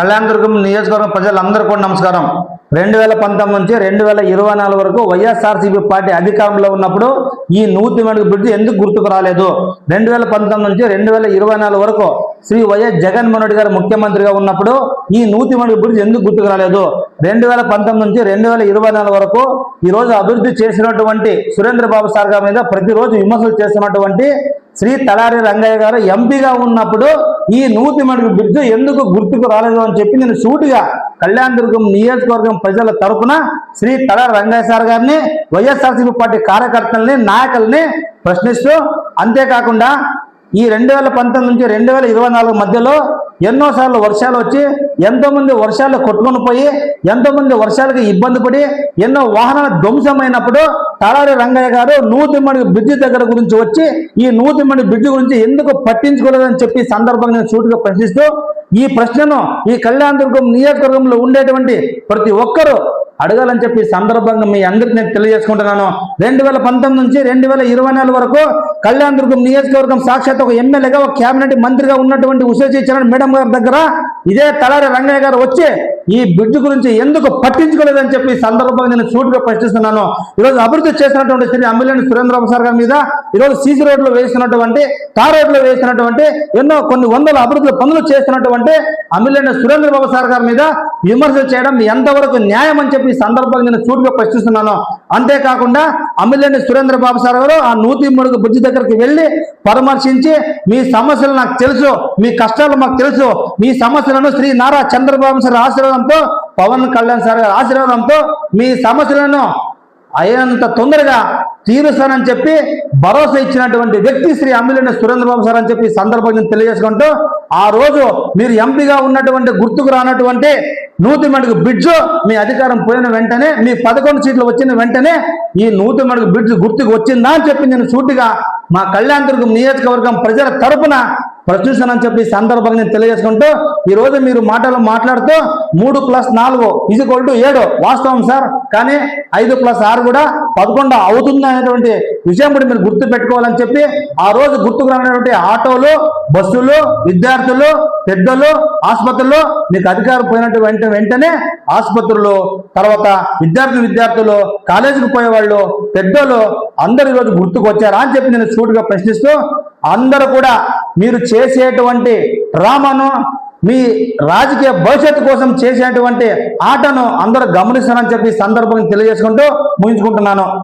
కళ్యాణదుర్గం నియోజకవర్గం ప్రజలందరూ కూడా నమస్కారం. రెండు వేల పంతొమ్మిది నుంచి రెండు వేల ఇరవై నాలుగు వరకు వైఎస్ఆర్సీపీ పార్టీ అధికారంలో ఉన్నప్పుడు ఈ నూతి మెడుగు బ్రిడ్జ్ ఎందుకు గుర్తుకు రాలేదు? రెండు వేల పంతొమ్మిది నుంచి రెండు వేల ఇరవై నాలుగు వరకు శ్రీ వైఎస్ జగన్మోహన్ రెడ్డి గారు ముఖ్యమంత్రిగా ఉన్నప్పుడు ఈ నూతి మెడుగు బ్రిడ్జ్ ఎందుకు గుర్తుకు రాలేదు? రెండు వేల పంతొమ్మిది నుంచి రెండు వేల ఇరవై నాలుగు వరకు ఈ రోజు అభివృద్ధి చేసినటువంటి సురేంద్రబాబు సార్ గారి మీద ప్రతిరోజు విమర్శలు చేస్తున్నటువంటి శ్రీ తలారి రంగయ్య గారు ఎంపీగా ఉన్నప్పుడు ఈ నూతి మడుగు బ్రిడ్జ్ ఎందుకు గుర్తుకు రాలేదు అని చెప్పి నేను సూటిగా కళ్యాణ దుర్గం నియోజకవర్గం ప్రజల తరఫున శ్రీ తలారి రంగయ్య సార్ గారిని వైఎస్ఆర్సీపీ పార్టీ కార్యకర్తల్ని నాయకుల్ని ప్రశ్నిస్తూ అంతేకాకుండా ఈ రెండు వేల పంతొమ్మిది నుంచి రెండు వేల ఇరవై నాలుగు మధ్యలో ఎన్నోసార్లు వర్షాలు వచ్చి ఎంతోమంది వర్షాలు కొట్టుకొని పోయి ఎంతోమంది వర్షాలకి ఇబ్బంది పడి ఎన్నో వాహనాలు ధ్వంసమైనప్పుడు తలారి రంగయ్య గారు నూతిమ్మడి బ్రిడ్జి దగ్గర గురించి వచ్చి ఈ నూతిమ్మడి బ్రిడ్జి గురించి ఎందుకు పట్టించుకోలేదని చెప్పి సందర్భంగా నేను సూటిగా ప్రశ్నిస్తూ ఈ ప్రశ్నను ఈ కళ్యాణ దుర్గం నియోజకవర్గంలో ఉండేటువంటి ప్రతి ఒక్కరూ అడగాలని చెప్పి సందర్భంగా మీ అందరికి నేను తెలియజేసుకుంటున్నాను. రెండు వేల పంతొమ్మిది నుంచి రెండు వేల ఇరవై నాలుగు వరకు కళ్యాణదుర్గం నియోజకవర్గం సాక్షాత్ ఒక ఎమ్మెల్యేగా ఒక కేబినెట్ మంత్రిగా ఉన్నటువంటి ఉషా చరణ్ మేడం గారి దగ్గర ఇదే తలారి రంగయ్య గారు వచ్చి ఈ బ్రిడ్జ్ గురించి ఎందుకు పట్టించుకోలేదని చెప్పి సందర్భంగా నేను సూటిగా ప్రశ్నిస్తున్నాను. ఈరోజు అభివృద్ధి చేసినటువంటి శ్రీ అమ్మిలేని సురేంద్రబాబు సార్ గారి మీద ఈరోజు సీసీ రోడ్లు వేసినటువంటి తార్ రోడ్లు వేసినటువంటి ఎన్నో కొన్ని వందల అభివృద్ధి పనులు చేస్తున్నటువంటి అమ్మిలేని సురేంద్రబాబు సార్ గారి మీద విమర్శలు చేయడం ఎంతవరకు న్యాయం అని చెప్పి సందర్భంగా నేను సూటిగా ప్రశ్నిస్తున్నాను. అంతేకాకుండా అమ్మిలేని సురేంద్రబాబు సార్ గారు ఆ నూతి ముడుగు బ్రిడ్జి దగ్గరికి వెళ్ళి పరామర్శించి మీ సమస్యలు నాకు తెలుసు మీ కష్టాలు మాకు తెలుసు మీ సమస్యలను శ్రీ నారా చంద్రబాబు సార్ ఆశీర్వాదంతో పవన్ కళ్యాణ్ సార్ గారి ఆశీర్వాదంతో మీ సమస్యలను అయినంత తొందరగా తీరుస్తానని చెప్పి భరోసా ఇచ్చినటువంటి వ్యక్తి శ్రీ అమ్మిలేని సురేంద్రబాబు సార్ అని చెప్పి సందర్భంగా తెలియజేసుకుంటూ ఆ రోజు మీరు ఎంపీగా ఉన్నటువంటి గుర్తుకు రానటువంటి నూతి మడుగు బ్రిడ్జ్ మీ అధికారం పోయిన వెంటనే మీ పదకొండు సీట్లు వచ్చిన వెంటనే ఈ నూతి మడుగు బ్రిడ్జ్ గుర్తుకు వచ్చిందా అని చెప్పి నేను సూటిగా మా కళ్యాణ దుర్గం నియోజకవర్గం ప్రజల తరపున ప్రశ్నిస్తానని చెప్పి సందర్భంగా నేను తెలియజేసుకుంటూ ఈరోజు మీరు మాటలు మాట్లాడుతూ మూడు ప్లస్ నాలుగు ఈజ్వల్ టు ఏడు. వాస్తవం సార్. కానీ ఐదు ప్లస్ ఆరు కూడా పదకొండు అవుతుంది అనేటువంటి విషయం కూడా మీరు గుర్తు పెట్టుకోవాలని చెప్పి ఆ రోజు గుర్తుకు రానటువంటి ఆటోలు బస్సులు విద్యార్థులు పెద్దలు ఆసుపత్రులు మీకు అధికారం పోయినటువంటి వెంటనే ఆసుపత్రులు తర్వాత విద్యార్థి విద్యార్థులు కాలేజీకి పోయేవాళ్ళు పెద్దలు అందరు ఈరోజు గుర్తుకు వచ్చారా అని చెప్పి నేను సూటుగా ప్రశ్నిస్తూ అందరూ కూడా మీరు చేసేటువంటి డ్రామాను మీ రాజకీయ భవిష్యత్తు కోసం చేసేటువంటి ఆటను అందరూ గమనిస్తారని చెప్పి సందర్భంగా తెలియజేసుకుంటూ ముగించుకుంటున్నాను.